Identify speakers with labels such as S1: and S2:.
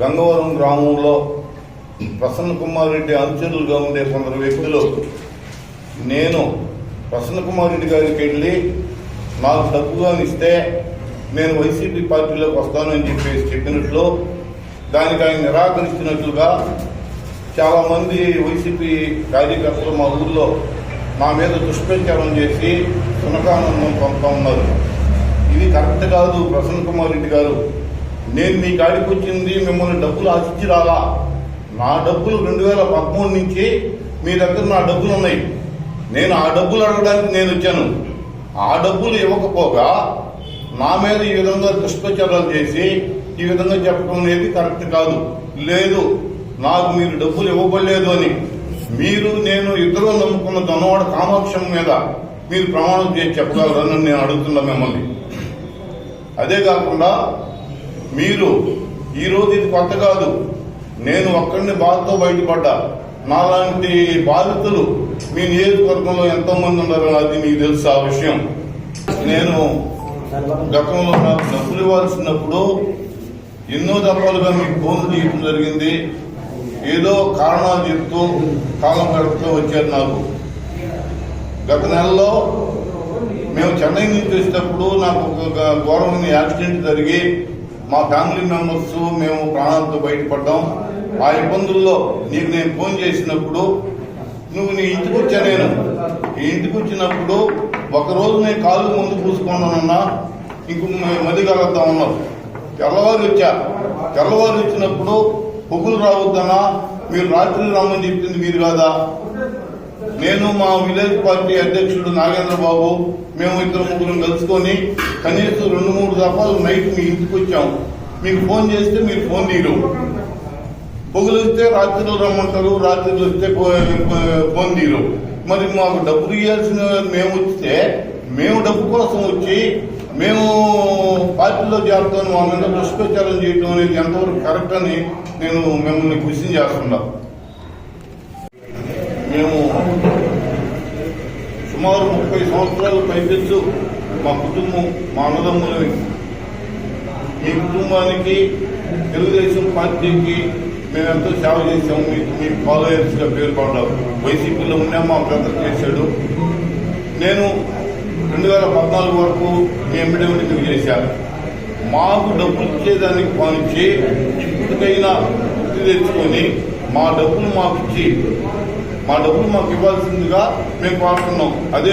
S1: గంగవరం గ్రామంలో ప్రసన్న కుమార్ రెడ్డి అనుచరులుగా ఉండే కొందరు వ్యక్తులు నేను ప్రసన్న కుమార్ రెడ్డి గారికి వెళ్ళి నాకు డబ్బుగా ఇస్తే నేను వైసీపీ పార్టీలోకి వస్తానని చెప్పేసి చెప్పినట్లు దానికి ఆయన నిరాకరిస్తున్నట్లుగా చాలామంది వైసీపీ కార్యకర్తలు మా ఊర్లో మా మీద దుష్ప్రచారం చేసి సునకానందం పంపుతా ఉన్నారు. ఇది కరెక్ట్ కాదు ప్రసన్న కుమార్ రెడ్డి గారు. నేను మీ కాడికి వచ్చింది మిమ్మల్ని డబ్బులు ఆశించి రాలా. నా డబ్బులు రెండు వేల పదమూడు నుంచి మీ దగ్గర నా డబ్బులు ఉన్నాయి. నేను ఆ డబ్బులు అడగడానికి నేను వచ్చాను. ఆ డబ్బులు ఇవ్వకపోగా నా మీద ఈ విధంగా దుష్ప్రచారాలు చేసి ఈ విధంగా చెప్పడం అనేది కరెక్ట్ కాదు. లేదు నాకు మీరు డబ్బులు ఇవ్వబడలేదు అని. మీరు నేను ఇద్దరు నమ్ముకున్న దొన్నవాడ కామాక్షం మీద మీరు ప్రమాణం చేసి చెప్పగలరని నేను అడుగుతున్నా మిమ్మల్ని. అదే కాకుండా మీరు ఈ రోజు ఇది కొత్త కాదు. నేను ఒక్కడిని బాధతో బయటపడ్డా. నాలాంటి బాధితులు మీ నియోజకవర్గంలో ఎంతో మంది ఉన్నారు అది మీకు తెలుసు ఆ విషయం. నేను గతంలో నాకు డబ్బులు ఇవ్వాల్సినప్పుడు ఎన్నో దఫాలుగా మీకు ఫోన్లు చేయడం జరిగింది. ఏదో కారణాలు చెప్తూ కాలం గడుపుతూ వచ్చారు నాకు. గత నెలలో మేము చెన్నై నుంచి వచ్చేటప్పుడు నాకు ఒక ఘోరమైన యాక్సిడెంట్ జరిగి మా ఫ్యామిలీ మెంబర్స్ మేము ప్రాణాలతో బయటపడ్డాం. ఆ ఇబ్బందుల్లో నీకు నేను ఫోన్ చేసినప్పుడు నువ్వు నీ ఇంటికి వచ్చా నేను? ఈ ఇంటికి వచ్చినప్పుడు ఒకరోజు నేను కాలు ముందు పూసుకున్నానన్నా ఇంక మది కలుగుతా ఉన్నావు తెల్లవారు వచ్చా. తెల్లవారు వచ్చినప్పుడు పొగులు రావద్దనా మీరు రాత్రి రమ్మని చెప్పింది మీరు కాదా? నేను మా విలేజ్ పార్టీ అధ్యక్షుడు నాగేంద్ర బాబు మేము ఇద్దరు ముగ్గురు కలుసుకొని కనీసం రెండు మూడు దఫాలు నైట్ మీ ఇంటికి వచ్చాము మీకు ఫోన్ చేస్తే మీరు ఫోన్ తీయరు. పొగులు వస్తే రాత్రిలో రమ్మంటారు రాత్రిలో వస్తే ఫోన్ తీయరు. మరి మాకు డబ్బులు ఇవ్వాల్సిన మేము వస్తే మేము డబ్బు కోసం వచ్చి మేము పార్టీలో చేరుతాను మా మీద దుష్ప్రచారం చేయడం అనేది ఎంతవరకు కరెక్ట్ అని నేను మిమ్మల్ని క్వశ్చన్ చేస్తున్నా. మేము సుమారు ముప్పై సంవత్సరాలు పైపెచ్చు మా కుటుంబం మా అన్నదమ్ములని మీ కుటుంబానికి తెలుగుదేశం పార్టీకి మేము ఎంతో సేవ చేసాము మీకు మీ ఫాలోయర్స్గా పేరు పడ్డాం వైసీపీలో ఉన్నా మా బ్రదర్ చేశాడు. నేను రెండు వేల పద్నాలుగు వరకు మీ ఎమ్మెల్యే ఉండి మాకు డబ్బులు ఇచ్చేదానికి పాలించి ఇప్పటికైనా గుర్తు తెచ్చుకొని మా డబ్బులు మాకు ఇచ్చి మా డబ్బులు మాకు ఇవ్వాల్సిందిగా మేము కోరుతున్నాం. అదే